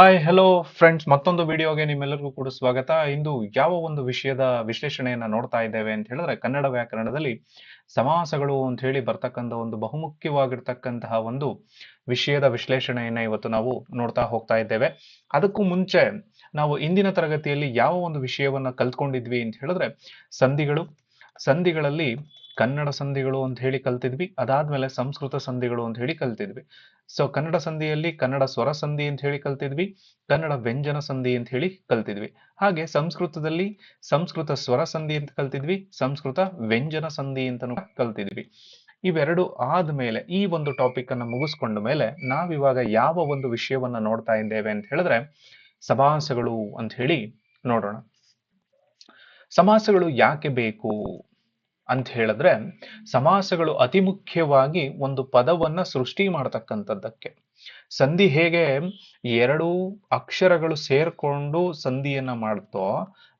Hi hello friends ಮತ್ತೊಂದು ವಿಡಿಯೋಗೆ ನಿಮ್ಮೆಲ್ಲರಿಗೂ ಕೂಡ ಸ್ವಾಗತ. ಇಂದು ಯಾವ ಒಂದು ವಿಷಯದ ವಿಶ್ಲೇಷಣೆಯನ್ನು ನೋಡ್ತಾ ಇದ್ದೇವೆ ಅಂತ ಹೇಳಿದ್ರೆ ಕನ್ನಡ ವ್ಯಾಕರಣದಲ್ಲಿ ಸಮಾಸಗಳು ಅಂತ ಹೇಳಿ ಬರ್ತಕ್ಕಂಥ ಒಂದು ಬಹುಮುಖ್ಯವಾಗಿರ್ತಕ್ಕಂತಹ ಒಂದು ವಿಷಯದ ವಿಶ್ಲೇಷಣೆಯನ್ನ ಇವತ್ತು ನಾವು ನೋಡ್ತಾ ಹೋಗ್ತಾ ಇದ್ದೇವೆ. ಅದಕ್ಕೂ ಮುಂಚೆ ನಾವು ಇಂದಿನ ತರಗತಿಯಲ್ಲಿ ಯಾವ ಒಂದು ವಿಷಯವನ್ನ ಕಲ್ತ್ಕೊಂಡಿದ್ವಿ ಅಂತ ಹೇಳಿದ್ರೆ, ಸಂಧಿಗಳು. ಸಂಧಿಗಳಲ್ಲಿ ಕನ್ನಡ ಸಂಧಿಗಳು ಅಂತ ಹೇಳಿ ಕಲ್ತಿದ್ವಿ, ಅದಾದ್ಮೇಲೆ ಸಂಸ್ಕೃತ ಸಂಧಿಗಳು ಅಂತ ಹೇಳಿ ಕಲ್ತಿದ್ವಿ. ಸೊ ಕನ್ನಡ ಸಂಧಿಯಲ್ಲಿ ಕನ್ನಡ ಸ್ವರ ಸಂಧಿ ಅಂತ ಹೇಳಿ ಕಲ್ತಿದ್ವಿ, ಕನ್ನಡ ವ್ಯಂಜನ ಸಂಧಿ ಅಂತ ಹೇಳಿ ಕಲ್ತಿದ್ವಿ. ಹಾಗೆ ಸಂಸ್ಕೃತದಲ್ಲಿ ಸಂಸ್ಕೃತ ಸ್ವರ ಸಂಧಿ ಅಂತ ಕಲ್ತಿದ್ವಿ, ಸಂಸ್ಕೃತ ವ್ಯಂಜನ ಸಂಧಿ ಅಂತ ಕಲ್ತಿದ್ವಿ. ಇವೆರಡು ಆದ್ಮೇಲೆ ಈ ಒಂದು ಟಾಪಿಕ್ ಅನ್ನ ಮುಗಿಸ್ಕೊಂಡ ಮೇಲೆ ನಾವಿವಾಗ ಯಾವ ಒಂದು ವಿಷಯವನ್ನ ನೋಡ್ತಾ ಇದ್ದೇವೆ ಅಂತ ಹೇಳಿದ್ರೆ, ಸಮಾಸಗಳು ಅಂತ ಹೇಳಿ ನೋಡೋಣ. ಸಮಾಸಗಳು ಯಾಕೆ ಬೇಕು? ಅಂತ ಹೇಳಿದ್ರೆ ಸಮಾಸಗಳು ಅತಿ ಮುಖ್ಯವಾಗಿ ಒಂದು ಪದವನ್ನ ಸೃಷ್ಟಿ ಮಾಡತಕ್ಕಂಥದ್ದಕ್ಕೆ. ಸಂಧಿ ಹೇಗೆ ಎರಡು ಅಕ್ಷರಗಳು ಸೇರ್ಕೊಂಡು ಸಂಧಿಯನ್ನ ಮಾಡ್ತೋ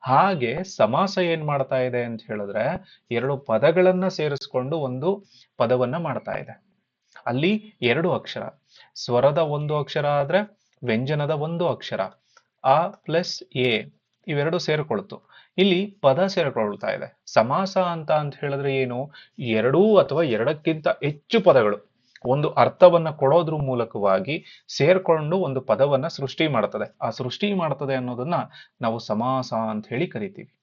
ಹಾಗೆ ಸಮಾಸ ಏನ್ ಮಾಡ್ತಾ ಇದೆ ಅಂತ ಹೇಳಿದ್ರೆ ಎರಡು ಪದಗಳನ್ನ ಸೇರಿಸ್ಕೊಂಡು ಒಂದು ಪದವನ್ನ ಮಾಡ್ತಾ ಇದೆ. ಅಲ್ಲಿ ಎರಡು ಅಕ್ಷರ, ಸ್ವರದ ಒಂದು ಅಕ್ಷರ ಆದ್ರೆ ವ್ಯಂಜನದ ಒಂದು ಅಕ್ಷರ, ಆ ಪ್ಲಸ್ ಎ ಇವೆರಡು ಸೇರ್ಕೊಳ್ತು. ಇಲ್ಲಿ ಪದ ಸೇರ್ಕೊಳ್ತಾ ಇದೆ. ಸಮಾಸ ಅಂತ ಅಂತ ಹೇಳಿದ್ರೆ ಏನು? ಎರಡೂ ಅಥವಾ ಎರಡಕ್ಕಿಂತ ಹೆಚ್ಚು ಪದಗಳು. ಒಂದು ಅರ್ಥವನ್ನ ಕೊಡೋದ್ರ ಮೂಲಕವಾಗಿ ಸೇರ್ಕೊಂಡು ಒಂದು ಪದವನ್ನ ಸೃಷ್ಟಿ ಮಾಡ್ತದೆ. ಆ ಸೃಷ್ಟಿ ಮಾಡ್ತದೆ ಅನ್ನೋದನ್ನ ನಾವು ಸಮಾಸ ಅಂತ ಹೇಳಿ ಕರಿತೀವಿ.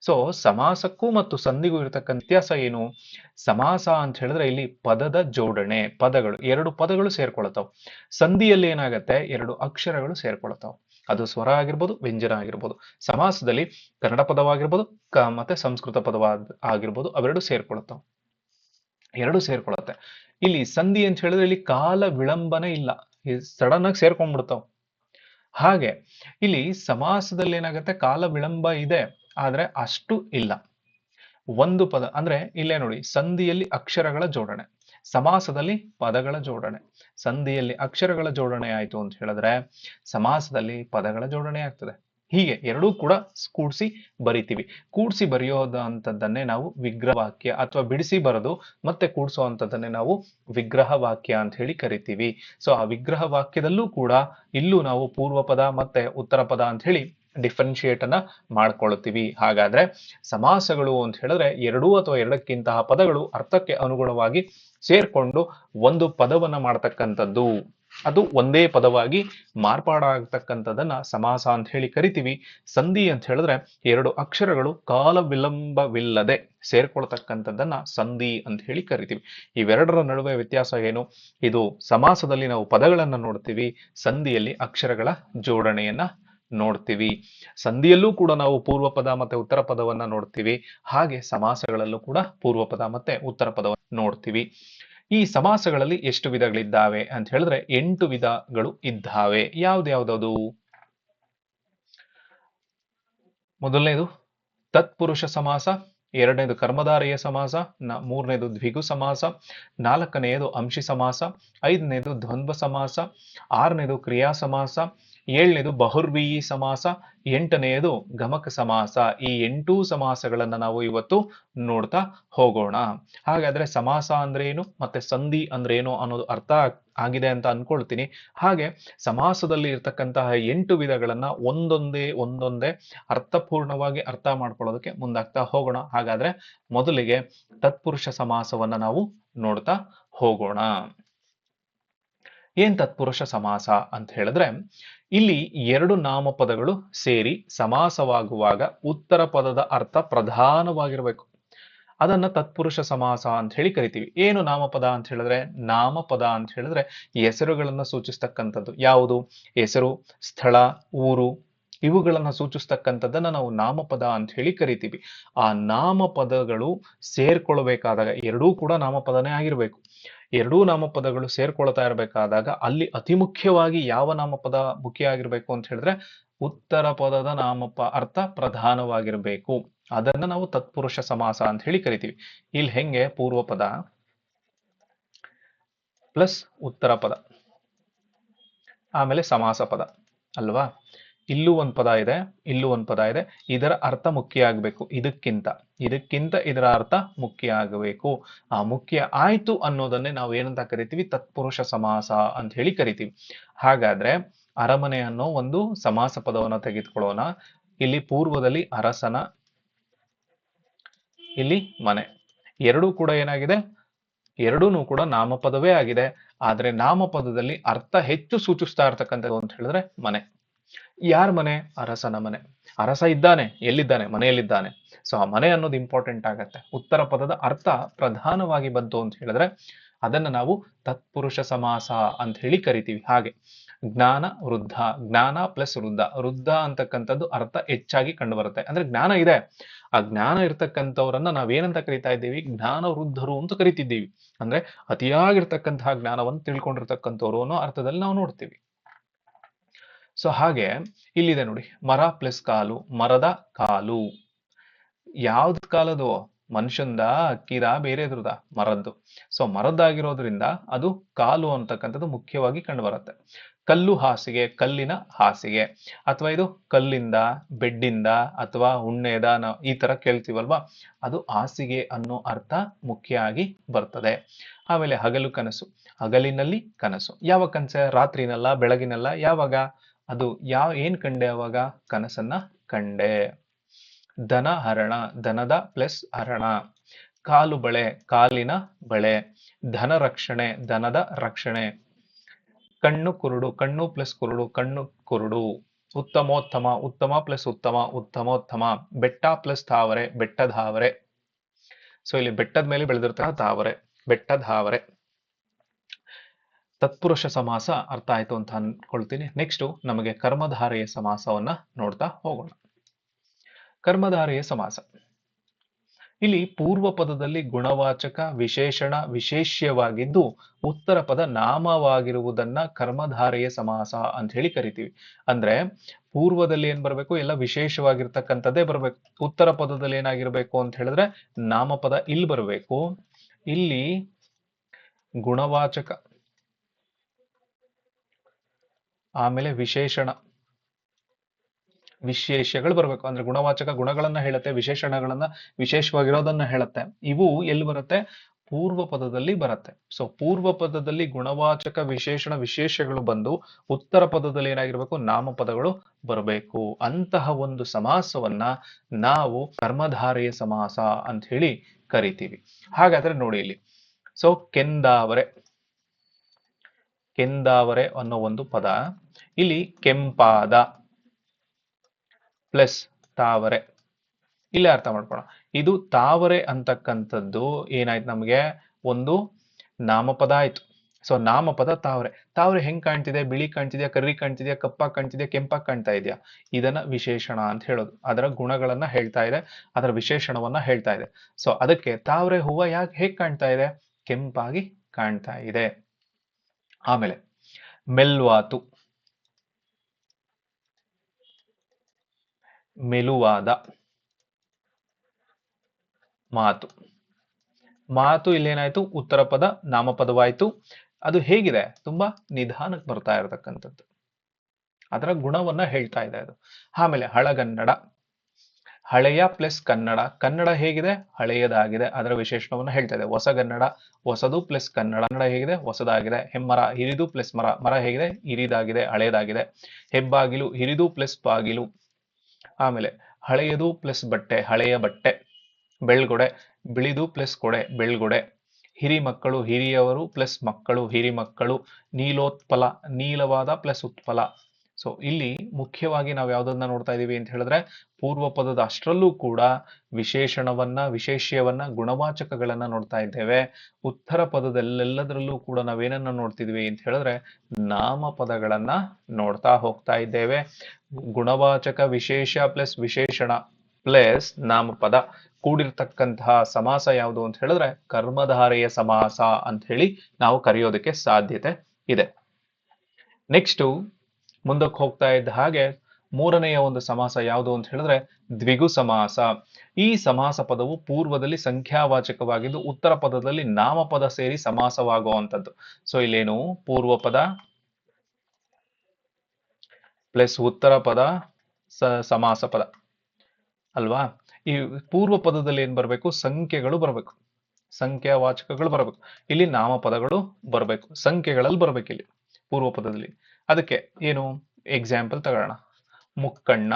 ಸೊ ಸಮಾಸಕ್ಕೂ ಮತ್ತು ಸಂಧಿಗೂ ಇರತಕ್ಕಂಥ ವ್ಯತ್ಯಾಸ ಏನು? ಸಮಾಸ ಅಂತ ಹೇಳಿದ್ರೆ ಇಲ್ಲಿ ಪದದ ಜೋಡಣೆ, ಪದಗಳು, ಎರಡು ಪದಗಳು ಸೇರ್ಕೊಳ್ತಾವ್. ಸಂಧಿಯಲ್ಲಿ ಏನಾಗತ್ತೆ? ಎರಡು ಅಕ್ಷರಗಳು ಸೇರ್ಕೊಳ್ತಾವ್. ಅದು ಸ್ವರ ಆಗಿರ್ಬೋದು, ವ್ಯಂಜನ ಆಗಿರ್ಬೋದು. ಸಮಾಸದಲ್ಲಿ ಕನ್ನಡ ಪದವಾಗಿರ್ಬೋದು, ಕ ಮತ್ತೆ ಸಂಸ್ಕೃತ ಪದವ ಆಗಿರ್ಬೋದು, ಅವೆರಡು ಸೇರ್ಕೊಳುತ್ತ ಎರಡು ಸೇರ್ಕೊಳತ್ತೆ ಇಲ್ಲಿ ಸಂಧಿ ಅಂತ ಹೇಳಿದ್ರೆ ಇಲ್ಲಿ ಕಾಲ ವಿಳಂಬನೆ ಇಲ್ಲ. ಸಡನ್ ಆಗಿ ಸೇರ್ಕೊಂಡ್ಬಿಡ್ತಾವ್ ಹಾಗೆ, ಇಲ್ಲಿ ಸಮಾಸದಲ್ಲಿ ಏನಾಗುತ್ತೆ? ಕಾಲ ವಿಳಂಬ ಇದೆ, ಆದ್ರೆ ಅಷ್ಟು ಇಲ್ಲ. ಒಂದು ಪದ, ಅಂದ್ರೆ ಇಲ್ಲೇ ನೋಡಿ, ಸಂಧಿಯಲ್ಲಿ ಅಕ್ಷರಗಳ ಜೋಡಣೆ. ಸಮಾಸದಲ್ಲಿ ಪದಗಳ ಜೋಡಣೆ, ಸಂಧಿಯಲ್ಲಿ ಅಕ್ಷರಗಳ ಜೋಡಣೆ ಆಯಿತು ಅಂತ ಹೇಳಿದ್ರೆ ಸಮಾಸದಲ್ಲಿ ಪದಗಳ ಜೋಡಣೆ ಆಗ್ತದೆ. ಹೀಗೆ ಎರಡೂ ಕೂಡ ಕೂಡಿಸಿ ಬರಿತೀವಿ. ಕೂಡಿಸಿ ಬರೆಯೋದಂಥದ್ದನ್ನೇ ನಾವು ವಿಗ್ರಹ ವಾಕ್ಯ ಅಥವಾ ಬಿಡಿಸಿ ಬರೆದು ಮತ್ತೆ ಕೂಡಿಸುವಂಥದ್ದನ್ನೇ ನಾವು ವಿಗ್ರಹ ವಾಕ್ಯ ಅಂತ ಹೇಳಿ ಕರಿತೀವಿ. ಸೊ ಆ ವಿಗ್ರಹ ವಾಕ್ಯದಲ್ಲೂ ಕೂಡ ಇಲ್ಲೂ ನಾವು ಪೂರ್ವ ಪದ ಮತ್ತೆ ಉತ್ತರ ಪದ ಅಂತ ಹೇಳಿ ಡಿಫ್ರೆನ್ಶಿಯೇಟ್ ಅನ್ನ ಮಾಡ್ಕೊಳ್ತೀವಿ. ಹಾಗಾದ್ರೆ ಸಮಾಸಗಳು ಅಂತ ಹೇಳಿದ್ರೆ ಎರಡು ಅಥವಾ ಎರಡಕ್ಕಿಂತಹ ಪದಗಳು ಅರ್ಥಕ್ಕೆ ಅನುಗುಣವಾಗಿ ಸೇರ್ಕೊಂಡು ಒಂದು ಪದವನ್ನ ಮಾಡ್ತಕ್ಕಂಥದ್ದು. ಅದು ಒಂದೇ ಪದವಾಗಿ ಮಾರ್ಪಾಡಾಗ್ತಕ್ಕಂಥದ್ದನ್ನ ಸಮಾಸ ಅಂತ ಹೇಳಿ ಕರಿತೀವಿ. ಸಂಧಿ ಅಂತ ಹೇಳಿದ್ರೆ ಎರಡು ಅಕ್ಷರಗಳು ಕಾಲ ವಿಳಂಬವಿಲ್ಲದೆ ಸೇರ್ಕೊಳ್ತಕ್ಕಂಥದ್ದನ್ನ ಸಂಧಿ ಅಂತ ಹೇಳಿ ಕರಿತೀವಿ. ಇವೆರಡರ ನಡುವೆ ವ್ಯತ್ಯಾಸ ಏನು? ಇದು ಸಮಾಸದಲ್ಲಿ ನಾವು ಪದಗಳನ್ನ ನೋಡ್ತೀವಿ, ಸಂಧಿಯಲ್ಲಿ ಅಕ್ಷರಗಳ ಜೋಡಣೆಯನ್ನ ನೋಡ್ತೀವಿ. ಸಂಧಿಯಲ್ಲೂ ಕೂಡ ನಾವು ಪೂರ್ವ ಪದ ಮತ್ತೆ ಉತ್ತರ ಪದವನ್ನ ನೋಡ್ತೀವಿ. ಹಾಗೆ ಸಮಾಸಗಳಲ್ಲೂ ಕೂಡ ಪೂರ್ವ ಪದ ಮತ್ತೆ ಉತ್ತರ ಪದವನ್ನ ನೋಡ್ತೀವಿ. ಈ ಸಮಾಸಗಳಲ್ಲಿ ಎಷ್ಟು ವಿಧಗಳಿದ್ದಾವೆ ಅಂತ ಹೇಳಿದ್ರೆ ಎಂಟು ವಿಧಗಳು ಇದ್ದಾವೆ. ಯಾವ್ದ್ಯಾವ್ದದು ಮೊದಲನೇದು ತತ್ಪುರುಷ ಸಮಾಸ, ಎರಡನೇದು ಕರ್ಮಧಾರೆಯ ಸಮಾಸ, ನ ಮೂರನೇದು ದ್ವಿಗು ಸಮಾಸ ನಾಲ್ಕನೆಯದು ಅಂಶಿ ಸಮಾಸ, ಐದನೇದು ದ್ವಂದ್ವ ಸಮಾಸ, ಆರನೇದು ಕ್ರಿಯಾ ಸಮಾಸ ಏಳನೇದು ಬಹುರ್ವೀಯಿ ಸಮಾಸ ಎಂಟನೆಯದು ಗಮಕ ಸಮಾಸ. ಈ ಎಂಟು ಸಮಾಸಗಳನ್ನ ನಾವು ಇವತ್ತು ನೋಡ್ತಾ ಹೋಗೋಣ. ಹಾಗಾದ್ರೆ ಸಮಾಸ ಅಂದ್ರೆ ಏನು ಮತ್ತೆ ಸಂಧಿ ಅಂದ್ರೆ ಏನು ಅನ್ನೋದು ಅರ್ಥ ಆಗಿದೆ ಅಂತ ಅನ್ಕೊಳ್ತೀನಿ. ಹಾಗೆ ಸಮಾಸದಲ್ಲಿ ಇರ್ತಕ್ಕಂತಹ ಎಂಟು ವಿಧಗಳನ್ನ ಒಂದೊಂದೇ ಒಂದೊಂದೇ ಅರ್ಥಪೂರ್ಣವಾಗಿ ಅರ್ಥ ಮಾಡ್ಕೊಳ್ಳೋದಕ್ಕೆ ಮುಂದಾಗ್ತಾ ಹೋಗೋಣ. ಹಾಗಾದ್ರೆ ಮೊದಲಿಗೆ ತತ್ಪುರುಷ ಸಮಾಸವನ್ನ ನಾವು ನೋಡ್ತಾ ಹೋಗೋಣ. ಏನ್ ತತ್ಪುರುಷ ಸಮಾಸ ಅಂತ ಹೇಳಿದ್ರೆ, ಇಲ್ಲಿ ಎರಡು ನಾಮಪದಗಳು ಸೇರಿ ಸಮಾಸವಾಗುವಾಗ ಉತ್ತರ ಪದದ ಅರ್ಥ ಪ್ರಧಾನವಾಗಿರಬೇಕು. ಅದನ್ನ ತತ್ಪುರುಷ ಸಮಾಸ ಅಂತ ಹೇಳಿ ಕರಿತೀವಿ. ಏನು ನಾಮಪದ ಅಂತ ಹೇಳಿದ್ರೆ? ನಾಮಪದ ಅಂತ ಹೇಳಿದ್ರೆ ಹೆಸರುಗಳನ್ನ ಸೂಚಿಸ್ತಕ್ಕಂಥದ್ದು ಯಾವುದು? ಹೆಸರು, ಸ್ಥಳ, ಊರು ಇವುಗಳನ್ನ ಸೂಚಿಸ್ತಕ್ಕಂಥದ್ದನ್ನ ನಾವು ನಾಮಪದ ಅಂತ ಹೇಳಿ ಕರಿತೀವಿ. ಆ ನಾಮಪದಗಳು ಸೇರ್ಕೊಳ್ಬೇಕಾದಾಗ ಎರಡೂ ಕೂಡ ನಾಮಪದನೇ ಆಗಿರ್ಬೇಕು. ಎರಡೂ ನಾಮಪದಗಳು ಸೇರ್ಕೊಳ್ತಾ ಇರಬೇಕಾದಾಗ ಅಲ್ಲಿ ಅತಿ ಮುಖ್ಯವಾಗಿ ಯಾವ ನಾಮಪದ ಮುಖ್ಯ ಆಗಿರ್ಬೇಕು ಅಂತ ಹೇಳಿದ್ರೆ ಉತ್ತರ ಪದದ ನಾಮಪ ಅರ್ಥ ಪ್ರಧಾನವಾಗಿರ್ಬೇಕು. ಅದನ್ನ ನಾವು ತತ್ಪುರುಷ ಸಮಾಸ ಅಂತ ಹೇಳಿ ಕರಿತೀವಿ. ಇಲ್ಲಿ ಹೆಂಗೆ? ಪೂರ್ವ ಪದ ಪ್ಲಸ್ ಉತ್ತರ ಪದ. ಆಮೇಲೆ ಸಮಾಸ ಪದ. ಅಲ್ವಾ? ಇಲ್ಲೂ ಒಂದು ಪದ ಇದೆ, ಇಲ್ಲೂ ಒಂದು ಪದ ಇದೆ. ಇದರ ಅರ್ಥ ಮುಖ್ಯ ಆಗಬೇಕು. ಇದಕ್ಕಿಂತ. ಇದಕ್ಕಿಂತ ಇದರ ಅರ್ಥ ಮುಖ್ಯ ಆಗಬೇಕು. ಆ ಮುಖ್ಯ ಆಯ್ತು ಅನ್ನೋದನ್ನೇ ನಾವು ಏನಂತ ಕರಿತೀವಿ? ತತ್ಪುರುಷ ಸಮಾಸ ಅಂತ ಹೇಳಿ ಕರಿತೀವಿ. ಹಾಗಾದ್ರೆ ಅರಮನೆ ಅನ್ನೋ ಒಂದು ಸಮಾಸ ಪದವನ್ನು ತೆಗೆದುಕೊಳ್ಳೋಣ. ಇಲ್ಲಿ ಪೂರ್ವದಲ್ಲಿ ಅರಸನ, ಇಲ್ಲಿ ಮನೆ. ಎರಡೂ ಕೂಡ ಏನಾಗಿದೆ? ಎರಡೂ ಕೂಡ ನಾಮಪದವೇ ಆಗಿದೆ. ಆದ್ರೆ ನಾಮಪದದಲ್ಲಿ ಅರ್ಥ ಹೆಚ್ಚು ಸೂಚಿಸ್ತಾ ಇರ್ತಕ್ಕಂಥದ್ದು ಅಂತ ಹೇಳಿದ್ರೆ ಮನೆ. ಯಾರ ಮನೆ? ಅರಸನ ಮನೆ. ಅರಸ ಇದ್ದಾನೆ, ಎಲ್ಲಿದ್ದಾನೆ? ಮನೆಯಲ್ಲಿದ್ದಾನೆ. ಸೊ ಆ ಮನೆ ಅನ್ನೋದು ಇಂಪಾರ್ಟೆಂಟ್ ಆಗತ್ತೆ. ಉತ್ತರ ಪದದ ಅರ್ಥ ಪ್ರಧಾನವಾಗಿ ಬಂತು ಅಂತ ಹೇಳಿದ್ರೆ, ಅದನ್ನ ನಾವು ತತ್ಪುರುಷ ಸಮಾಸ ಅಂತ ಹೇಳಿ ಕರಿತೀವಿ. ಹಾಗೆ. ಜ್ಞಾನ, ವೃದ್ಧ. ಜ್ಞಾನ ಪ್ಲಸ್ ವೃದ್ಧ. ವೃದ್ಧ ಅಂತಕ್ಕಂಥದ್ದು ಅರ್ಥ ಹೆಚ್ಚಾಗಿ ಕಂಡು ಬರುತ್ತೆ ಅಂದ್ರೆ ಜ್ಞಾನ ಇದೆ. ಆ ಜ್ಞಾನ ಇರ್ತಕ್ಕಂಥವ್ರನ್ನ ನಾವೇನಂತ ಕರಿತಾ ಇದ್ದೀವಿ? ಜ್ಞಾನ ವೃದ್ಧರು ಅಂತ ಕರಿತಿದ್ದೀವಿ. ಅಂದ್ರೆ ಅತಿಯಾಗಿರ್ತಕ್ಕಂತಹ ಜ್ಞಾನವನ್ನು ತಿಳ್ಕೊಂಡಿರ್ತಕ್ಕಂಥವ್ರು ಅನ್ನೋ ಅರ್ಥದಲ್ಲಿ ನಾವು ನೋಡ್ತೀವಿ. ಸೊ ಹಾಗೆ ಇಲ್ಲಿದೆ ನೋಡಿ, ಮರ ಪ್ಲಸ್ ಕಾಲು, ಮರದ ಕಾಲು. ಯಾವ್ದು ಕಾಲದು? ಮನುಷ್ಯಂದ ಅಕ್ಕಿದ ಬೇರೆದ್ರದ ಮರದ್ದು. ಸೊ ಮರದ್ದಾಗಿರೋದ್ರಿಂದ ಅದು ಕಾಲು ಅಂತಕ್ಕಂಥದ್ದು ಮುಖ್ಯವಾಗಿ ಕಂಡುಬರುತ್ತೆ. ಕಲ್ಲು ಹಾಸಿಗೆ, ಕಲ್ಲಿನ ಹಾಸಿಗೆ. ಅಥವಾ ಇದು ಕಲ್ಲಿಂದ, ಬೆಡ್ಡಿಂದ, ಅಥವಾ ಉಣ್ಣೆದ ನಾವು ಈ ತರ ಕೇಳ್ತೀವಲ್ವಾ? ಅದು ಹಾಸಿಗೆ ಅನ್ನೋ ಅರ್ಥ ಮುಖ್ಯ ಆಗಿ ಬರ್ತದೆ. ಆಮೇಲೆ ಹಗಲು ಕನಸು. ಹಗಲಿನಲ್ಲಿ ಕನಸು. ಯಾವ ಕನಸೆ? ರಾತ್ರಿನಲ್ಲ, ಬೆಳಗಿನಲ್ಲ, ಯಾವಾಗ? ಅದು ಯಾವ, ಏನ್ ಕಂಡೆ ಅವಾಗ? ಕನಸನ್ನ ಕಂಡೆ. ದನ ಹರಣ ದನದ ಪ್ಲಸ್ ಹರಣ. ಕಾಲು ಬಳೆ, ಕಾಲಿನ ಬಳೆ. ಧನ ರಕ್ಷಣೆ ದನದ ರಕ್ಷಣೆ. ಕಣ್ಣು ಕುರುಡು, ಕಣ್ಣು ಪ್ಲಸ್ ಕುರುಡು, ಕಣ್ಣು ಕುರುಡು. ಉತ್ತಮೋತ್ತಮ, ಉತ್ತಮ ಪ್ಲಸ್ ಉತ್ತಮ, ಉತ್ತಮೋತ್ತಮ. ಬೆಟ್ಟ ಪ್ಲಸ್ ತಾವರೆ, ಬೆಟ್ಟದ ಹಾವರೆ. ಸೊ ಇಲ್ಲಿ ಬೆಟ್ಟದ ಮೇಲೆ ಬೆಳೆದಿರ್ತಕ್ಕಂಥ ತಾವರೆ, ಬೆಟ್ಟದ ಹಾವರೆ. ತತ್ಪುರುಷ ಸಮಾಸ ಅರ್ಥ ಆಯ್ತು ಅಂತ ಅನ್ಕೊಳ್ತೀನಿ. ನೆಕ್ಸ್ಟ್ ನಮಗೆ ಕರ್ಮಧಾರೆಯ ಸಮಾಸವನ್ನ ನೋಡ್ತಾ ಹೋಗೋಣ. ಕರ್ಮಧಾರೆಯ ಸಮಾಸ. ಇಲ್ಲಿ ಪೂರ್ವ ಪದದಲ್ಲಿ ಗುಣವಾಚಕ, ವಿಶೇಷಣ, ವಿಶೇಷ್ಯವಾಗಿದ್ದು ಉತ್ತರ ಪದ ನಾಮವಾಗಿರುವುದನ್ನ ಕರ್ಮಧಾರೆಯ ಸಮಾಸ ಅಂತ ಹೇಳಿ ಕರಿತೀವಿ. ಅಂದ್ರೆ ಪೂರ್ವದಲ್ಲಿ ಏನ್ ಬರಬೇಕು? ಎಲ್ಲ ವಿಶೇಷವಾಗಿರ್ತಕ್ಕಂಥದ್ದೇ ಬರ್ಬೇಕು. ಉತ್ತರ ಪದದಲ್ಲಿ ಏನಾಗಿರ್ಬೇಕು ಅಂತ ಹೇಳಿದ್ರೆ ನಾಮಪದ ಇಲ್ಲಿ ಬರಬೇಕು. ಇಲ್ಲಿ ಗುಣವಾಚಕ ಆಮೇಲೆ ವಿಶೇಷಣ. ವಿಶೇಷಗಳು ಬರಬೇಕು. ಅಂದ್ರೆ ಗುಣವಾಚಕ ಗುಣಗಳನ್ನ ಹೇಳುತ್ತೆ, ವಿಶೇಷಣಗಳನ್ನ ವಿಶೇಷವಾಗಿರೋದನ್ನ ಹೇಳುತ್ತೆ. ಇವು ಎಲ್ಲಿ ಬರುತ್ತೆ? ಪೂರ್ವ ಪದದಲ್ಲಿ ಬರುತ್ತೆ. ಸೊ ಪೂರ್ವ ಪದದಲ್ಲಿ ಗುಣವಾಚಕ ವಿಶೇಷಣ ವಿಶೇಷಗಳು ಬಂದು ಉತ್ತರ ಪದದಲ್ಲಿ ಏನಾಗಿರ್ಬೇಕು? ನಾಮಪದಗಳು ಬರಬೇಕು. ಅಂತಹ ಒಂದು ಸಮಾಸವನ್ನ ನಾವು ಕರ್ಮಧಾರೆಯ ಸಮಾಸ ಅಂತ ಹೇಳಿ ಕರಿತೀವಿ. ಹಾಗಾದ್ರೆ ನೋಡಿ ಇಲ್ಲಿ. ಸೊ ಕೆಂದಾವರೆ. ಕೆಂದಾವರೆ ಅನ್ನೋ ಒಂದು ಪದ. ಇಲ್ಲಿ ಕೆಂಪಾದ ಪ್ಲಸ್ ತಾವರೆ. ಇಲ್ಲೇ ಅರ್ಥ ಮಾಡ್ಕೋಣ ಇದು ತಾವರೆ ಅಂತಕ್ಕಂಥದ್ದು ಏನಾಯ್ತು ನಮಗೆ? ಒಂದು ನಾಮಪದ ಆಯ್ತು. ಸೊ ನಾಮಪದ ತಾವರೆ. ತಾವರೆ ಹೆಂಗ್ ಕಾಣ್ತಿದೆ? ಬಿಳಿ ಕಾಣ್ತಿದ್ಯಾ? ಕರ್ರಿ ಕಾಣ್ತಿದ್ಯಾ? ಕಪ್ಪಾಗಿ ಕಾಣ್ತಿದ್ಯಾ? ಕೆಂಪಾಗಿ ಕಾಣ್ತಾ ಇದೆಯಾ? ಇದನ್ನ ವಿಶೇಷಣ ಅಂತ ಹೇಳೋದು. ಅದರ ಗುಣಗಳನ್ನ ಹೇಳ್ತಾ ಇದೆ. ಅದರ ವಿಶೇಷಣವನ್ನ ಹೇಳ್ತಾ ಇದೆ. ಸೊ ಅದಕ್ಕೆ ತಾವರೆ ಹೂವು ಯಾಕೆ ಹೇಗ್ ಕಾಣ್ತಾ ಇದೆ? ಕೆಂಪಾಗಿ ಕಾಣ್ತಾ ಇದೆ. ಆಮೇಲೆ, ಮೆಲ್ವಾತು. ಮೆಲುವಾದ ಮಾತು. ಮಾತು ಇಲ್ಲೇನಾಯ್ತು? ಉತ್ತರ ಪದ ನಾಮಪದವಾಯ್ತು ಅದು ಹೇಗಿದೆ? ತುಂಬಾ ನಿಧಾನಕ್ಕೆ ಬರ್ತಾ ಇರತಕ್ಕಂಥದ್ದು. ಅದರ ಗುಣವನ್ನ ಹೇಳ್ತಾ ಇದೆ ಅದು. ಆಮೇಲೆ ಹಳಗನ್ನಡ. ಹಳೆಯ ಪ್ಲಸ್ ಕನ್ನಡ. ಕನ್ನಡ ಹೇಗಿದೆ? ಹಳೆಯದಾಗಿದೆ. ಅದರ ವಿಶೇಷಣವನ್ನು ಹೇಳ್ತಾ ಇದೆ. ಹೊಸಗನ್ನಡ, ಹೊಸದು ಪ್ಲಸ್ ಕನ್ನಡ. ಕನ್ನಡ ಹೇಗಿದೆ? ಹೊಸದಾಗಿದೆ. ಹೆಮ್ಮರ, ಹಿರಿದು ಪ್ಲಸ್ ಮರ. ಮರ ಹೇಗಿದೆ? ಹಿರಿದಾಗಿದೆ, ಹಳೆಯದಾಗಿದೆ. ಹೆಬ್ಬಾಗಿಲು, ಹಿರಿದು ಪ್ಲಸ್ ಬಾಗಿಲು. ಆಮೇಲೆ ಹಳೆಯದು ಪ್ಲಸ್ ಬಟ್ಟೆ, ಹಳೆಯ ಬಟ್ಟೆ, ಬೆಳ್ಗೊಡೆ, ಬಿಳಿದು ಪ್ಲಸ್ ಕೊಡೆ, ಬೆಳ್ಗೊಡೆ. ಹಿರಿ ಮಕ್ಕಳು ಹಿರಿಯವರು ಪ್ಲಸ್ ಮಕ್ಕಳು ಹಿರಿ ಮಕ್ಕಳು. ನೀಲೋತ್ಪಲ, ನೀಲವಾದ ಪ್ಲಸ್ ಉತ್ಪಲ. ಸೊ ಇಲ್ಲಿ ಮುಖ್ಯವಾಗಿ ನಾವು ಯಾವುದನ್ನ ನೋಡ್ತಾ ಇದ್ದೀವಿ ಅಂತ ಹೇಳಿದ್ರೆ ಪೂರ್ವ ಪದದ ಅಷ್ಟರಲ್ಲೂ ಕೂಡ ವಿಶೇಷಣವನ್ನ, ವಿಶೇಷ್ಯವನ್ನ, ಗುಣವಾಚಕಗಳನ್ನ ನೋಡ್ತಾ ಇದ್ದೇವೆ. ಉತ್ತರ ಪದದಲ್ಲೆಲ್ಲದರಲ್ಲೂ ಕೂಡ ನಾವೇನನ್ನ ನೋಡ್ತಿದ್ವಿ ಅಂತ ಹೇಳಿದ್ರೆ, ನಾಮಪದಗಳನ್ನ ನೋಡ್ತಾ ಹೋಗ್ತಾ ಇದ್ದೇವೆ. ಗುಣವಾಚಕ, ವಿಶೇಷ ಪ್ಲಸ್ ವಿಶೇಷಣ ಪ್ಲಸ್ ನಾಮಪದ ಕೂಡಿರ್ತಕ್ಕಂತಹ ಸಮಾಸ ಯಾವುದು ಅಂತ ಹೇಳಿದ್ರೆ, ಕರ್ಮಧಾರೆಯ ಸಮಾಸ ಅಂತ ಹೇಳಿ ನಾವು ಕರೆಯೋದಕ್ಕೆ ಸಾಧ್ಯತೆ ಇದೆ. ನೆಕ್ಸ್ಟ್ ಮುಂದಕ್ಕೆ ಹೋಗ್ತಾ ಇದ್ದ ಹಾಗೆ ಮೂರನೆಯ ಒಂದು ಸಮಾಸ ಯಾವುದು ಅಂತ ಹೇಳಿದ್ರೆ ದ್ವಿಗು ಸಮಾಸ. ಈ ಸಮಾಸ ಪದವು ಪೂರ್ವದಲ್ಲಿ ಸಂಖ್ಯಾವಾಚಕವಾಗಿದ್ದು ಉತ್ತರ ಪದದಲ್ಲಿ ನಾಮಪದ ಸೇರಿ ಸಮಾಸವಾಗುವಂಥದ್ದು. ಸೊ ಇಲ್ಲೇನು? ಪೂರ್ವ ಪದ ಪ್ಲಸ್ ಉತ್ತರ ಪದ ಸಮಾಸ ಪದ. ಅಲ್ವಾ? ಈ ಪೂರ್ವ ಪದದಲ್ಲಿ ಏನ್ ಬರಬೇಕು? ಸಂಖ್ಯೆಗಳು ಬರಬೇಕು. ಸಂಖ್ಯಾವಾಚಕಗಳು ಬರಬೇಕು. ಇಲ್ಲಿ ನಾಮಪದಗಳು ಬರಬೇಕು. ಸಂಖ್ಯೆಗಳಲ್ಲಿ ಬರಬೇಕು ಇಲ್ಲಿ ಪೂರ್ವ ಪದದಲ್ಲಿ. ಅದಕ್ಕೆ ಏನು ಎಕ್ಸಾಂಪಲ್ ತಗೊಳ್ಳೋಣ ಮುಕ್ಕಣ್ಣ.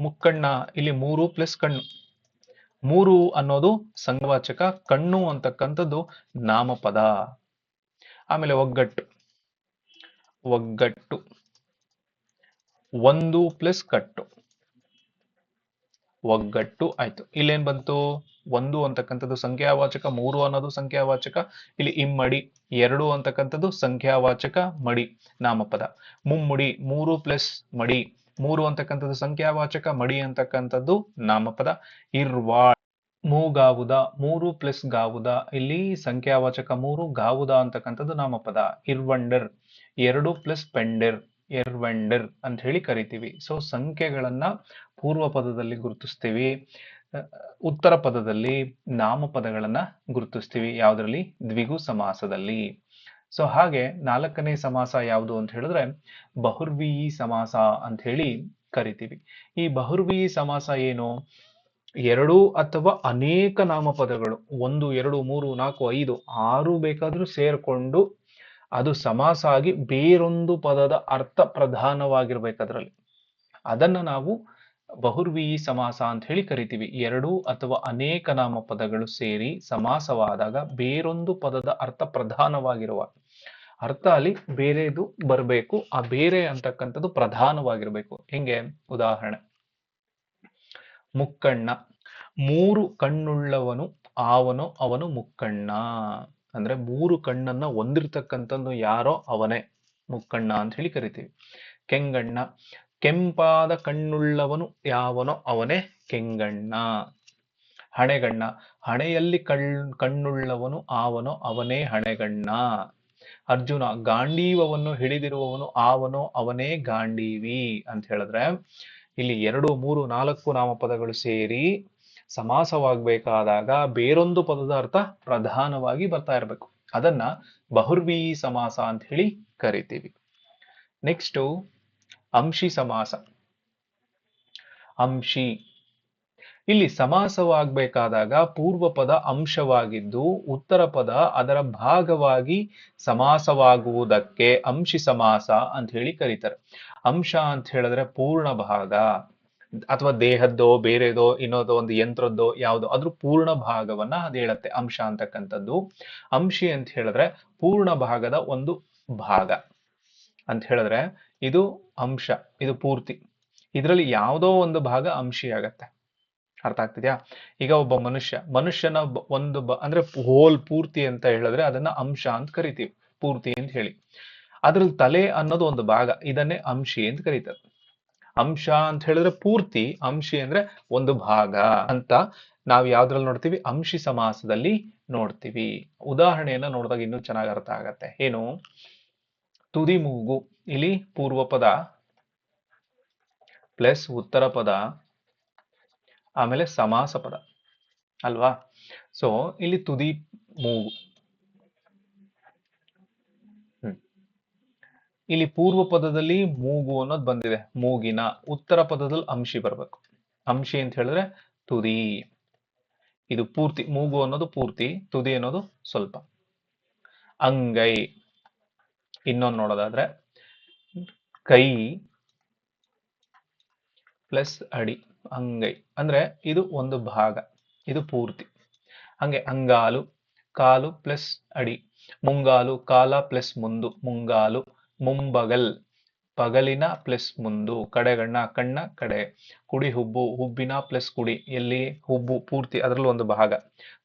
ಮುಕ್ಕಣ್ಣ ಇಲ್ಲಿ ಮೂರು ಪ್ಲಸ್ ಕಣ್ಣು. ಮೂರು ಅನ್ನೋದು ಸಂಘವಾಚಕ, ಕಣ್ಣು ಅಂತಕ್ಕಂಥದ್ದು ನಾಮಪದ. ಆಮೇಲೆ ಒಗ್ಗಟ್ಟು. ಒಗ್ಗಟ್ಟು. ಒಂದು ಪ್ಲಸ್ ಕಟ್ಟು. ಒಗ್ಗಟ್ಟು ಆಯ್ತು. ಇಲ್ಲೇನ್ ಬಂತು? ಒಂದು ಅಂತಕ್ಕಂಥದ್ದು ಸಂಖ್ಯಾವಾಚಕ, ಮೂರು ಅನ್ನೋದು ಸಂಖ್ಯಾವಾಚಕ, ಇಲ್ಲಿ ಇಮ್ಮಡಿ ಎರಡು ಅಂತಕ್ಕಂಥದ್ದು ಸಂಖ್ಯಾವಾಚಕ ಮಡಿ, ನಾಮಪದ. ಮುಮ್ಮುಡಿ, ಮೂರು ಪ್ಲಸ್ ಮಡಿ, ಮೂರು ಅಂತಕ್ಕಂಥದ್ದು ಸಂಖ್ಯಾವಾಚಕ ಮಡಿ ಅಂತಕ್ಕಂಥದ್ದು ನಾಮಪದ. ಇರ್ವಾಳ್ ಮೂಗಾವುದ ಮೂರು ಪ್ಲಸ್ ಗಾವುದ, ಇಲ್ಲಿ ಸಂಖ್ಯಾವಾಚಕ ಮೂರು, ಗಾವುದ ಅಂತಕ್ಕಂಥದ್ದು ನಾಮಪದ. ಇರ್ವಂಡರ್, ಎರಡು ಪ್ಲಸ್ ಪೆಂಡರ್, ಎರ್ವೆಂಡರ್ ಅಂತ ಹೇಳಿ ಕರಿತೀವಿ. ಸೊ ಸಂಖ್ಯೆಗಳನ್ನ ಪೂರ್ವ ಪದದಲ್ಲಿ ಗುರುತಿಸ್ತೀವಿ. ಉತ್ತರ ಪದದಲ್ಲಿ ನಾಮಪದಗಳನ್ನು ಗುರುತಿಸ್ತೀವಿ. ಯಾವುದರಲ್ಲಿ? ದ್ವಿಗು ಸಮಾಸದಲ್ಲಿ. ಸೊ, ಹಾಗೆ ನಾಲ್ಕನೇ ಸಮಾಸ ಯಾವುದು ಅಂತ ಹೇಳಿದ್ರೆ ಬಹುರ್ವೀಯಿ ಸಮಾಸ ಅಂತ ಹೇಳಿ ಕರಿತೀವಿ. ಈ ಬಹುರ್ವೀಯಿ ಸಮಾಸ ಏನು? ಎರಡು ಅಥವಾ ಅನೇಕ ನಾಮಪದಗಳು. ಒಂದು, ಎರಡು, ಮೂರು, ನಾಲ್ಕು, ಐದು, ಆರು ಬೇಕಾದರೂ ಸೇರ್ಕೊಂಡು ಅದು ಸಮಾಸ ಆಗಿ ಬೇರೊಂದು ಪದದ ಅರ್ಥ ಪ್ರಧಾನವಾಗಿರ್ಬೇಕು ಅದರಲ್ಲಿ. ಅದನ್ನ ನಾವು ಬಹುರ್ವೀಯಿ ಸಮಾಸ ಅಂತ ಹೇಳಿ ಕರಿತೀವಿ. ಎರಡು ಅಥವಾ ಅನೇಕ ನಾಮ ಪದಗಳು ಸೇರಿ ಸಮಾಸವಾದಾಗ ಬೇರೊಂದು ಪದದ ಅರ್ಥ ಪ್ರಧಾನವಾಗಿರುವ ಅರ್ಥ ಅಲ್ಲಿ ಬೇರೆದು ಬರಬೇಕು. ಆ ಬೇರೆ ಅಂತಕ್ಕಂಥದ್ದು ಪ್ರಧಾನವಾಗಿರ್ಬೇಕು. ಹೆಂಗೆ? ಉದಾಹರಣೆ. ಮುಕ್ಕಣ್ಣ. ಮೂರು ಕಣ್ಣುಳ್ಳವನು, ಆವನು, ಅವನು ಮುಕ್ಕಣ್ಣ. ಅಂದ್ರೆ ಮೂರು ಕಣ್ಣನ್ನ ಹೊಂದಿರ್ತಕ್ಕಂಥದ್ದು ಯಾರೋ ಅವನೇ ಮುಕ್ಕಣ್ಣ ಅಂತ ಹೇಳಿ ಕರಿತೀವಿ. ಕೆಂಗಣ್ಣ. ಕೆಂಪಾದ ಕಣ್ಣುಳ್ಳವನು ಯಾವನೋ ಅವನೇ ಕೆಂಗಣ್ಣ. ಹಣೆಗಣ್ಣ. ಹಣೆಯಲ್ಲಿ ಕಣ್ ಕಣ್ಣುಳ್ಳವನು ಆವನೋ ಅವನೇ ಹಣೆಗಣ್ಣ. ಅರ್ಜುನ, ಗಾಂಡೀವವನ್ನು ಹಿಡಿದಿರುವವನು ಆವನೋ ಅವನೇ ಗಾಂಡೀವಿ ಅಂತ ಹೇಳಿದ್ರೆ, ಇಲ್ಲಿ ಎರಡು, ಮೂರು, ನಾಲ್ಕು ನಾಮಪದಗಳು ಸೇರಿ ಸಮಾಸವಾಗಬೇಕಾದಾಗ ಬೇರೊಂದು ಪದದ ಅರ್ಥ ಪ್ರಧಾನವಾಗಿ ಬರ್ತಾ ಇರಬೇಕು. ಅದನ್ನ ಬಹುರ್ವಿ ಸಮಾಸ ಅಂತ ಹೇಳಿ ಕರಿತೀವಿ. ನೆಕ್ಸ್ಟ್ ಅಂಶಿ ಸಮಾಸ. ಅಂಶಿ. ಇಲ್ಲಿ ಸಮಾಸವಾಗಬೇಕಾದಾಗ ಪೂರ್ವ ಪದ ಅಂಶವಾಗಿದ್ದು ಉತ್ತರ ಪದ ಅದರ ಭಾಗವಾಗಿ ಸಮಾಸವಾಗುವುದಕ್ಕೆ ಅಂಶಿ ಸಮಾಸ ಅಂತ ಹೇಳಿ ಕರೀತಾರೆ. ಅಂಶ ಅಂತ ಹೇಳಿದ್ರೆ ಪೂರ್ಣ ಭಾಗ. ಅಥವಾ ದೇಹದ್ದೋ, ಬೇರೆದೋ, ಇನ್ನೋದೋ ಒಂದು ಯಂತ್ರದ್ದೋ, ಯಾವುದೋ, ಅದ್ರ ಪೂರ್ಣ ಭಾಗವನ್ನ ಅದು ಹೇಳುತ್ತೆ, ಅಂಶ ಅಂತಕ್ಕಂಥದ್ದು. ಅಂಶಿ ಅಂತ ಹೇಳಿದ್ರೆ ಪೂರ್ಣ ಭಾಗದ ಒಂದು ಭಾಗ. ಅಂತ ಹೇಳಿದ್ರೆ ಇದು ಅಂಶ, ಇದು ಪೂರ್ತಿ. ಇದರಲ್ಲಿ ಯಾವುದೋ ಒಂದು ಭಾಗ ಅಂಶಿ ಆಗತ್ತೆ ಅರ್ಥ ಆಗ್ತಿದ್ಯಾ? ಈಗ ಒಬ್ಬ ಮನುಷ್ಯ, ಮನುಷ್ಯನ ಒಂದು ಅಂದ್ರೆ ಹೋಲ್ ಪೂರ್ತಿ ಅಂತ ಹೇಳಿದ್ರೆ ಅದನ್ನ ಅಂಶ ಅಂತ ಕರಿತೀವಿ, ಪೂರ್ತಿ ಅಂತ ಹೇಳಿ. ಅದ್ರಲ್ಲಿ ತಲೆ ಅನ್ನೋದು ಒಂದು ಭಾಗ, ಇದನ್ನೇ ಅಂಶಿ ಅಂತ ಕರೀತಾರೆ. ಅಂಶ ಅಂತ ಹೇಳಿದ್ರೆ ಪೂರ್ತಿ, ಅಂಶಿ ಅಂದ್ರೆ ಒಂದು ಭಾಗ ಅಂತ ನಾವು ಯಾವ್ದ್ರಲ್ಲಿ ನೋಡ್ತೀವಿ? ಅಂಶಿ ಸಮಾಸದಲ್ಲಿ ನೋಡ್ತೀವಿ. ಉದಾಹರಣೆಯನ್ನ ನೋಡಿದಾಗ ಇನ್ನೂ ಚೆನ್ನಾಗಿ ಅರ್ಥ ಆಗತ್ತೆ. ಏನು? ತುದಿ ಮೂಗು ಇಲ್ಲಿ ಪೂರ್ವ ಪದ ಪ್ಲಸ್ ಉತ್ತರ ಪದ, ಆಮೇಲೆ ಸಮಾಸ ಪದ ಅಲ್ವಾ? ಸೊ ಇಲ್ಲಿ ತುದಿ ಮೂಗು. ಇಲ್ಲಿ ಪೂರ್ವ ಪದದಲ್ಲಿ ಮೂಗು ಅನ್ನೋದು ಬಂದಿದೆ. ಮೂಗಿನ ಉತ್ತರ ಪದದಲ್ಲಿ ಅಂಶಿ ಬರ್ಬೇಕು. ಅಂಶಿ ಅಂತ ಹೇಳಿದ್ರೆ ತುದಿ. ಇದು ಪೂರ್ತಿ, ಮೂಗು ಅನ್ನೋದು ಪೂರ್ತಿ, ತುದಿ ಅನ್ನೋದು ಸ್ವಲ್ಪ. ಅಂಗೈ. ಇನ್ನೊಂದು ನೋಡೋದಾದ್ರೆ, ಕೈ ಪ್ಲಸ್ ಅಡಿ, ಅಂಗೈ. ಅಂದ್ರೆ ಇದು ಒಂದು ಭಾಗ, ಇದು ಪೂರ್ತಿ. ಹಂಗೆ ಅಂಗಾಲು, ಕಾಲು ಪ್ಲಸ್ ಅಡಿ, ಮುಂಗಾಲು, ಕಾಲ ಪ್ಲಸ್ ಮುಂದು, ಮುಂಗಾಲು, ಮುಂಬಗಲ್. ಪಗಲಿನ ಪ್ಲಸ್ ಮುಂದು, ಕಡೆಗಣ್ಣ, ಕಣ್ಣ, ಕಡೆ, ಕುಡಿ, ಹುಬ್ಬು, ಹುಬ್ಬಿನ ಪ್ಲಸ್ ಕುಡಿ, ಎಲ್ಲಿ, ಹುಬ್ಬು, ಪೂರ್ತಿ, ಅದರಲ್ಲಿ ಒಂದು ಭಾಗ.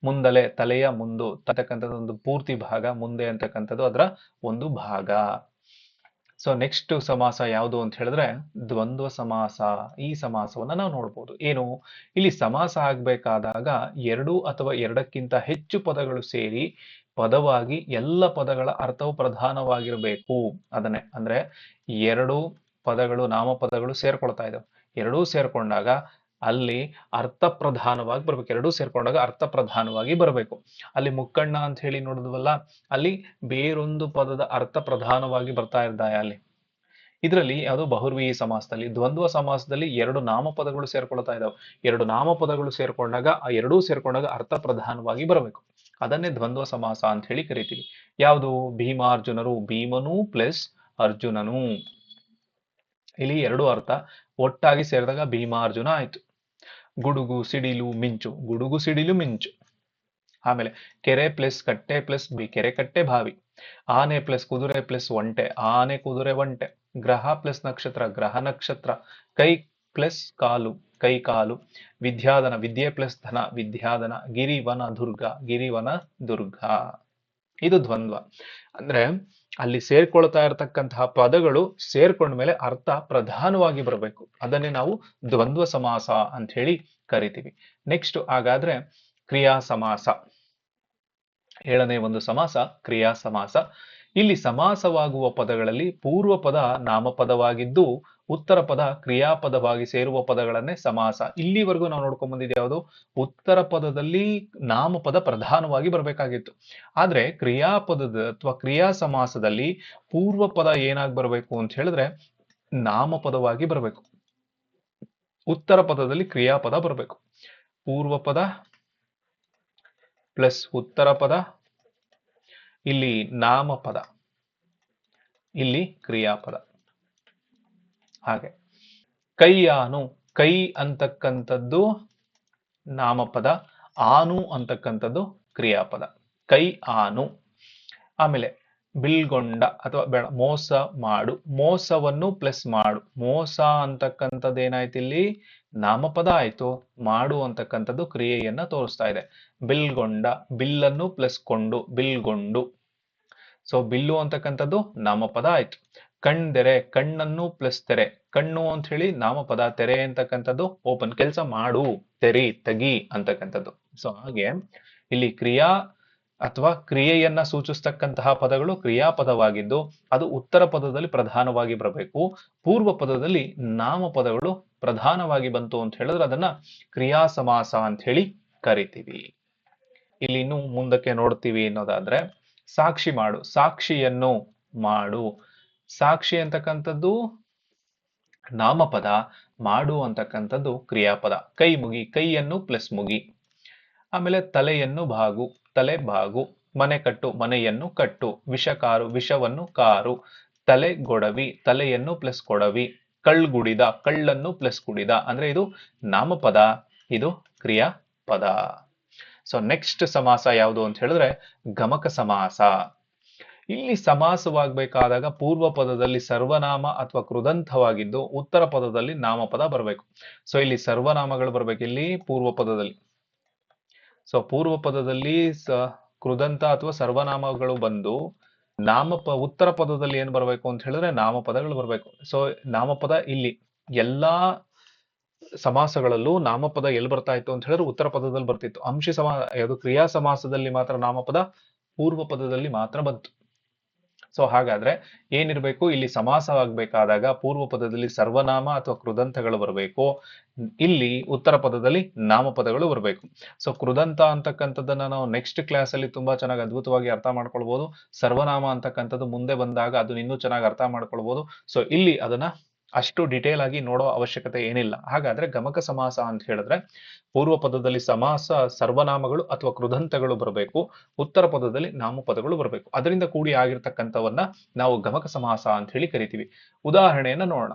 ಮುಂದಲೆ, ತಲೆಯ ಮುಂದು ಅಂತಕ್ಕಂಥದ್ದು ಒಂದು ಪೂರ್ತಿ ಭಾಗ, ಮುಂದೆ ಅಂತಕ್ಕಂಥದ್ದು ಅದರ ಒಂದು ಭಾಗ. ಸೊ ನೆಕ್ಸ್ಟ್ ಸಮಾಸ ಯಾವುದು ಅಂತ ಹೇಳಿದ್ರೆ, ದ್ವಂದ್ವ ಸಮಾಸ. ಈ ಸಮಾಸವನ್ನ ನಾವು ನೋಡ್ಬೋದು. ಏನು? ಇಲ್ಲಿ ಸಮಾಸ ಆಗ್ಬೇಕಾದಾಗ ಎರಡು ಅಥವಾ ಎರಡಕ್ಕಿಂತ ಹೆಚ್ಚು ಪದಗಳು ಸೇರಿ ಪದವಾಗಿ ಎಲ್ಲ ಪದಗಳ ಅರ್ಥವು ಪ್ರಧಾನವಾಗಿರಬೇಕು. ಅದನ್ನೇ ಅಂದ್ರೆ ಎರಡು ಪದಗಳು, ನಾಮಪದಗಳು ಸೇರ್ಕೊಳ್ತಾ ಇದ್ದಾವೆ ಎರಡೂ ಸೇರ್ಕೊಂಡಾಗ ಅಲ್ಲಿ ಅರ್ಥ ಪ್ರಧಾನವಾಗಿ ಬರ್ಬೇಕು. ಎರಡೂ ಸೇರ್ಕೊಂಡಾಗ ಅರ್ಥ ಪ್ರಧಾನವಾಗಿ ಬರಬೇಕು. ಅಲ್ಲಿ ಮುಕ್ಕಣ್ಣ ಅಂತ ಹೇಳಿ ನೋಡಿದ್ವಲ್ಲ, ಅಲ್ಲಿ ಬೇರೊಂದು ಪದದ ಅರ್ಥ ಪ್ರಧಾನವಾಗಿ ಬರ್ತಾ ಇದ್ದಾಯ ಅಲ್ಲಿ? ಇದರಲ್ಲಿ ಯಾವುದು ಬಹುರ್ವಿ ಸಮಾಸದಲ್ಲಿ, ದ್ವಂದ್ವ ಸಮಾಸದಲ್ಲಿ ಎರಡು ನಾಮಪದಗಳು ಸೇರ್ಕೊಳ್ತಾ ಇದಾವೆ. ಎರಡು ನಾಮಪದಗಳು ಸೇರ್ಕೊಂಡಾಗ, ಆ ಎರಡೂ ಸೇರ್ಕೊಂಡಾಗ ಅರ್ಥ ಪ್ರಧಾನವಾಗಿ ಬರಬೇಕು. ಅದನ್ನೇ ದ್ವಂದ್ವ ಸಮಾಸ ಅಂತ ಹೇಳಿ ಕರಿತೀವಿ. ಯಾವುದು? ಭೀಮಾರ್ಜುನರು ಭೀಮನು ಪ್ಲಸ್ ಅರ್ಜುನನು. ಇಲ್ಲಿ ಎರಡು ಅರ್ಥ. ಒಟ್ಟಾಗಿ ಸೇರಿದಾಗ ಭೀಮಾರ್ಜುನ ಆಯ್ತು. ಗುಡುಗು, ಸಿಡಿಲು, ಮಿಂಚು. ಗುಡುಗು, ಸಿಡಿಲು, ಮಿಂಚು. ಆಮೇಲೆ ಕೆರೆ ಪ್ಲಸ್ ಕಟ್ಟೆ ಪ್ಲಸ್ ಬಿ, ಕೆರೆ ಕಟ್ಟೆ ಬಾವಿ. ಆನೆ ಪ್ಲಸ್ ಕುದುರೆ ಪ್ಲಸ್ ಒಂಟೆ. ಆನೆ, ಕುದುರೆ, ಒಂಟೆ. ಗ್ರಹ ಪ್ಲಸ್ ನಕ್ಷತ್ರ, ಗ್ರಹ ನಕ್ಷತ್ರ. ಕೈ ಪ್ಲಸ್ ಕಾಲು, ಕೈ ಕಾಲು, ವಿದ್ಯಾಧನ, ವಿದ್ಯೆ ಪ್ಲಸ್ ಧನ, ವಿದ್ಯಾಧನ, ಗಿರಿವನ ದುರ್ಗ ಗಿರಿವನ ದುರ್ಗ. ಇದು ದ್ವಂದ್ವ. ಅಂದ್ರೆ ಅಲ್ಲಿ ಸೇರ್ಕೊಳ್ತಾ ಇರತಕ್ಕಂತಹ ಪದಗಳು ಸೇರ್ಕೊಂಡ ಮೇಲೆ ಅರ್ಥ ಪ್ರಧಾನವಾಗಿ ಬರಬೇಕು. ಅದನ್ನೇ ನಾವು ದ್ವಂದ್ವ ಸಮಾಸ ಅಂತ ಹೇಳಿ ಕರಿತೀವಿ. ನೆಕ್ಸ್ಟ್ ಹಾಗಾದ್ರೆ ಕ್ರಿಯಾ ಸಮಾಸ ಏಳನೇ ಒಂದು ಸಮಾಸ ಕ್ರಿಯಾ ಸಮಾಸ ಇಲ್ಲಿ ಸಮಾಸವಾಗುವ ಪದಗಳಲ್ಲಿ ಪೂರ್ವ ಪದ ನಾಮಪದವಾಗಿದ್ದು ಉತ್ತರ ಪದ ಕ್ರಿಯಾಪದವಾಗಿ ಸೇರುವ ಪದಗಳನ್ನೇ ಸಮಾಸ. ಇಲ್ಲಿವರೆಗೂ ನಾವು ನೋಡ್ಕೊಂಡ್ ಬಂದಿದ್ದೆ ಯಾವುದು? ಉತ್ತರ ಪದದಲ್ಲಿ ನಾಮಪದ ಪ್ರಧಾನವಾಗಿ ಬರಬೇಕಾಗಿತ್ತು. ಆದ್ರೆ ಕ್ರಿಯಾಪದದ ಅಥವಾ ಕ್ರಿಯಾ ಸಮಾಸದಲ್ಲಿ ಪೂರ್ವ ಪದ ಏನಾಗಿ ಬರಬೇಕು ಅಂತ ಹೇಳಿದ್ರೆ ನಾಮಪದವಾಗಿ ಬರಬೇಕು. ಉತ್ತರ ಪದದಲ್ಲಿ ಕ್ರಿಯಾಪದ ಬರಬೇಕು. ಪೂರ್ವ ಪದ ಪ್ಲಸ್ ಉತ್ತರ ಪದ ಇಲ್ಲಿ ನಾಮಪದ. ಇಲ್ಲಿ ಕ್ರಿಯಾಪದ. ಹಾಗೆ. ಕೈಯಾನು ಕೈ ಅಂತಕ್ಕಂಥದ್ದು ನಾಮಪದ, ಆನು ಅಂತಕ್ಕಂಥದ್ದು ಕ್ರಿಯಾಪದ. ಕೈ ಆನು. ಆಮೇಲೆ ಬಿಲ್ಗೊಂಡ ಅಥವಾ ಬೇಡ, ಮೋಸ ಮಾಡು. ಮೋಸವನ್ನು ಪ್ಲಸ್ ಮಾಡು. ಮೋಸ ಅಂತಕ್ಕಂಥದ್ದು ಏನಾಯ್ತು ಇಲ್ಲಿ? ನಾಮಪದ ಆಯ್ತು. ಮಾಡು ಅಂತಕ್ಕಂಥದ್ದು ಕ್ರಿಯೆಯನ್ನ ತೋರಿಸ್ತಾ ಇದೆ. ಬಿಲ್ಗೊಂಡ, ಬಿಲ್ಲನ್ನು ಪ್ಲಸ್ ಕೊಂಡು, ಬಿಲ್ಗೊಂಡು. ಸೊ ಬಿಲ್ಲು ಅಂತಕ್ಕಂಥದ್ದು ನಾಮಪದ ಆಯ್ತು. ಕಣ್ದೆರೆ ಕಣ್ಣನ್ನು ಪ್ಲಸ್ ತೆರೆ. ಕಣ್ಣು ಅಂತ ಹೇಳಿ ನಾಮಪದ, ತೆರೆ ಅಂತಕ್ಕಂಥದ್ದು ಓಪನ್ ಕೆಲಸ ಮಾಡು, ತೆರಿ, ತಗಿ ಅಂತಕ್ಕಂಥದ್ದು. ಸೊ ಹಾಗೆ ಇಲ್ಲಿ ಕ್ರಿಯಾ ಅಥವಾ ಕ್ರಿಯೆಯನ್ನ ಸೂಚಿಸ್ತಕ್ಕಂತಹ ಪದಗಳು ಕ್ರಿಯಾಪದವಾಗಿದ್ದು ಅದು ಉತ್ತರ ಪದದಲ್ಲಿ ಪ್ರಧಾನವಾಗಿ ಬರಬೇಕು. ಪೂರ್ವ ಪದದಲ್ಲಿ ನಾಮಪದಗಳು ಪ್ರಧಾನವಾಗಿ ಬಂತು ಅಂತ ಹೇಳಿದ್ರೆ ಅದನ್ನ ಕ್ರಿಯಾ ಸಮಾಸ ಅಂತ ಹೇಳಿ ಕರಿತೀವಿ. ಇಲ್ಲಿ ಇನ್ನು ಮುಂದಕ್ಕೆ ನೋಡ್ತೀವಿ ಅನ್ನೋದಾದ್ರೆ ಸಾಕ್ಷಿ ಮಾಡು, ಸಾಕ್ಷಿಯನ್ನು ಮಾಡು. ಸಾಕ್ಷಿ ಅಂತಕ್ಕಂಥದ್ದು ನಾಮಪದ, ಮಾಡು ಅಂತಕ್ಕಂಥದ್ದು ಕ್ರಿಯಾಪದ. ಕೈ ಮುಗಿ, ಕೈಯನ್ನು ಪ್ಲಸ್ ಮುಗಿ. ಆಮೇಲೆ ತಲೆಯನ್ನು ಬಾಗು ತಲೆ ಬಾಗು ಮನೆ ಕಟ್ಟು, ಮನೆಯನ್ನು ಕಟ್ಟು. ವಿಷ ಕಾರು, ವಿಷವನ್ನು ಕಾರು. ತಲೆ ಗೊಡವಿ, ತಲೆಯನ್ನು ಪ್ಲಸ್ ಕೊಡವಿ. ಕಳ್ಗುಡಿದ ಕಳ್ಳನ್ನು ಪ್ಲಸ್ ಕುಡಿದ. ಅಂದ್ರೆ ಇದು ನಾಮಪದ, ಇದು ಕ್ರಿಯಾಪದ. ಸೊ ನೆಕ್ಸ್ಟ್ ಸಮಾಸ ಯಾವುದು ಅಂತ ಹೇಳಿದ್ರೆ ಗಮಕ ಸಮಾಸ. ಇಲ್ಲಿ ಸಮಾಸವಾಗಬೇಕಾದಾಗ ಪೂರ್ವ ಪದದಲ್ಲಿ ಸರ್ವನಾಮ ಅಥವಾ ಕೃದಂತವಾಗಿದ್ದು ಉತ್ತರ ಪದದಲ್ಲಿ ನಾಮಪದ ಬರಬೇಕು. ಸೊ ಇಲ್ಲಿ ಸರ್ವನಾಮಗಳು ಬರಬೇಕು ಇಲ್ಲಿ ಪೂರ್ವ ಪದದಲ್ಲಿ. ಸೊ ಪೂರ್ವ ಪದದಲ್ಲಿ ಸ ಕೃದಂತ ಅಥವಾ ಸರ್ವನಾಮಗಳು ಬಂದು ನಾಮಪ ಉತ್ತರ ಪದದಲ್ಲಿ ಏನ್ ಬರಬೇಕು ಅಂತ ಹೇಳಿದ್ರೆ ನಾಮಪದಗಳು ಬರಬೇಕು. ಸೊ ನಾಮಪದ ಇಲ್ಲಿ ಎಲ್ಲಾ ಸಮಾಸಗಳಲ್ಲೂ ನಾಮಪದ ಎಲ್ಲಿ ಬರ್ತಾ ಇತ್ತು ಅಂತ ಹೇಳಿದ್ರೆ ಉತ್ತರ ಪದದಲ್ಲಿ ಬರ್ತಿತ್ತು. ಅಂಶಿ ಸಮಾ ಅದು ಕ್ರಿಯಾ ಸಮಾಸದಲ್ಲಿ ಮಾತ್ರ ನಾಮಪದ, ಪೂರ್ವ ಪದದಲ್ಲಿ ಮಾತ್ರ ಬಂತು. ಸೊ ಹಾಗಾದ್ರೆ ಏನಿರ್ಬೇಕು? ಇಲ್ಲಿ ಸಮಾಸವಾಗಬೇಕಾದಾಗ ಪೂರ್ವ ಪದದಲ್ಲಿ ಸರ್ವನಾಮ ಅಥವಾ ಕೃದಂತಗಳು ಬರಬೇಕು. ಇಲ್ಲಿ ಉತ್ತರ ಪದದಲ್ಲಿ ನಾಮಪದಗಳು ಬರಬೇಕು. ಸೊ ಕೃದಂತ ಅಂತಕ್ಕಂಥದ್ದನ್ನ ನಾವು ನೆಕ್ಸ್ಟ್ ಕ್ಲಾಸ್ ಅಲ್ಲಿ ತುಂಬಾ ಚೆನ್ನಾಗಿ ಅದ್ಭುತವಾಗಿ ಅರ್ಥ ಮಾಡ್ಕೊಳ್ಬಹುದು ಸರ್ವನಾಮ ಅಂತಕ್ಕಂಥದ್ದು ಮುಂದೆ ಬಂದಾಗ ಅದನ್ನ ಇನ್ನೂ ಚೆನ್ನಾಗಿ ಅರ್ಥ ಮಾಡ್ಕೊಳ್ಬಹುದು ಸೊ ಇಲ್ಲಿ ಅದನ್ನ ಅಷ್ಟು ಡಿಟೇಲ್ ಆಗಿ ನೋಡೋ ಅವಶ್ಯಕತೆ ಏನಿಲ್ಲ. ಹಾಗಾದ್ರೆ ಗಮಕ ಸಮಾಸ ಅಂತ ಹೇಳಿದ್ರೆ, ಪೂರ್ವ ಪದದಲ್ಲಿ ಸಮಾಸ, ಸರ್ವನಾಮಗಳು ಅಥವಾ ಕೃದಂತಗಳು ಬರಬೇಕು. ಉತ್ತರ ಪದದಲ್ಲಿ ನಾಮಪದಗಳು ಬರಬೇಕು. ಅದರಿಂದ ಕೂಡಿ ಆಗಿರ್ತಕ್ಕಂಥವನ್ನ ನಾವು ಗಮಕ ಸಮಾಸ ಅಂತ ಹೇಳಿ ಕರಿತೀವಿ. ಉದಾಹರಣೆಯನ್ನ ನೋಡೋಣ.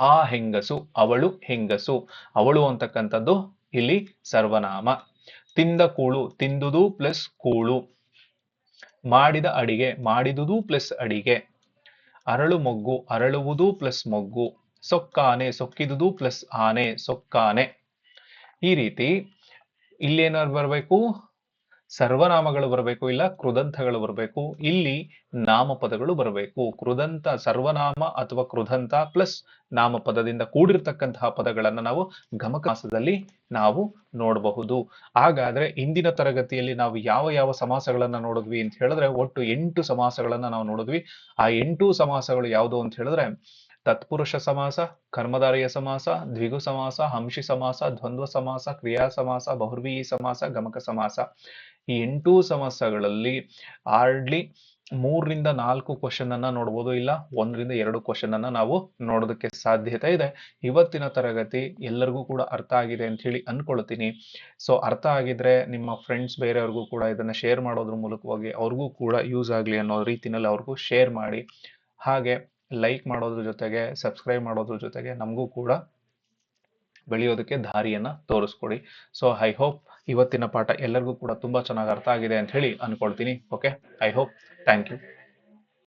ಆ ಹೆಂಗಸು, ಅವಳು ಹೆಂಗಸು. ಅವಳು ಅಂತಕ್ಕಂಥದ್ದು ಇಲ್ಲಿ ಸರ್ವನಾಮ. ತಿಂದ ಕೂಳು, ತಿಂದುದು ಪ್ಲಸ್ ಕೂಳು. ಮಾಡಿದ ಅಡಿಗೆ, ಮಾಡಿದುದು ಪ್ಲಸ್ ಅಡಿಗೆ. ಅರಳು ಮೊಗ್ಗು ಅರಳುವುದು ಪ್ಲಸ್ ಮೊಗ್ಗು ಸೊಕ್ಕಾನೆ ಸೊಕ್ಕಿದುದು ಪ್ಲಸ್ ಆನೆ ಸೊಕ್ಕಾನೆ. ಈ ರೀತಿ ಇಲ್ಲೇನಾದ್ರು ಬರಬೇಕು? ಸರ್ವನಾಮಗಳು ಬರಬೇಕು ಇಲ್ಲ ಕೃದಂತಗಳು ಬರಬೇಕು. ಇಲ್ಲಿ ನಾಮಪದಗಳು ಬರಬೇಕು. ಕೃದಂತ ಸರ್ವನಾಮ ಅಥವಾ ಕೃದಂತ ಪ್ಲಸ್ ನಾಮಪದದಿಂದ ಕೂಡಿರ್ತಕ್ಕಂತಹ ಪದಗಳನ್ನ ನಾವು ಗಮಕಾಸದಲ್ಲಿ ನಾವು ನೋಡಬಹುದು. ಹಾಗಾದ್ರೆ ಇಂದಿನ ತರಗತಿಯಲ್ಲಿ ನಾವು ಯಾವ ಯಾವ ಸಮಾಸಗಳನ್ನ ನೋಡಿದ್ವಿ ಅಂತ ಹೇಳಿದ್ರೆ ಒಟ್ಟು ಎಂಟು ಸಮಾಸಗಳನ್ನ ನಾವು ನೋಡಿದ್ವಿ. ಆ ಎಂಟು ಸಮಾಸಗಳು ಯಾವುದು ಅಂತ ಹೇಳಿದ್ರೆ ತತ್ಪುರುಷ ಸಮಾಸ, ಕರ್ಮಧಾರಯ ಸಮಾಸ, ದ್ವಿಗು ಸಮಾಸ ಹಂಶಿ ಸಮಾಸ, ದ್ವಂದ್ವ ಸಮಾಸ, ಕ್ರಿಯಾ ಸಮಾಸ, ಬಹುರ್ವೀಯಿ ಸಮಾಸ, ಗಮಕ ಸಮಾಸ. ಈ ಎಂಟು ಸಮಸ್ಯೆಗಳಲ್ಲಿ ಹಾರ್ಡ್ಲಿ ಮೂರರಿಂದ ನಾಲ್ಕು ಕ್ವಶನ್ ಅನ್ನ ನೋಡ್ಬೋದು, ಇಲ್ಲ ಒಂದರಿಂದ ಎರಡು ಕ್ವಶನ್ ಅನ್ನ ನಾವು ನೋಡೋದಕ್ಕೆ ಸಾಧ್ಯತೆ ಇದೆ. ಇವತ್ತಿನ ತರಗತಿ ಎಲ್ಲರಿಗೂ ಕೂಡ ಅರ್ಥ ಆಗಿದೆ ಅಂತ ಹೇಳಿ ಅನ್ಕೊಳ್ತೀನಿ ಸೊ ಅರ್ಥ ಆಗಿದ್ರೆ ನಿಮ್ಮ ಫ್ರೆಂಡ್ಸ್ ಬೇರೆಯವ್ರಿಗೂ ಕೂಡ ಇದನ್ನ ಶೇರ್ ಮಾಡೋದ್ರ ಮೂಲಕವಾಗಿ ಅವ್ರಿಗೂ ಕೂಡ ಯೂಸ್ ಆಗಲಿ ಅನ್ನೋ ರೀತಿನಲ್ಲಿ ಅವ್ರಿಗೂ ಶೇರ್ ಮಾಡಿ. ಹಾಗೆ ಲೈಕ್ ಮಾಡೋದ್ರ ಜೊತೆಗೆ ಸಬ್ಸ್ಕ್ರೈಬ್ ಮಾಡೋದ್ರ ಜೊತೆಗೆ ನಮಗೂ ಕೂಡ ಬೆಳೆಯೋದಕ್ಕೆ ದಾರಿಯನ್ನ ತೋರಿಸ್ಕೊಡಿ. ಸೊ ಐ ಹೋಪ್ ಇವತ್ತಿನ ಪಾಠ ಎಲ್ಲರಿಗೂ ಕೂಡ ತುಂಬಾ ಚೆನ್ನಾಗಿ ಅರ್ಥ ಆಗಿದೆ ಅಂತ ಹೇಳಿ ಅನ್ಕೊಳ್ತೀನಿ. Okay I hope thank you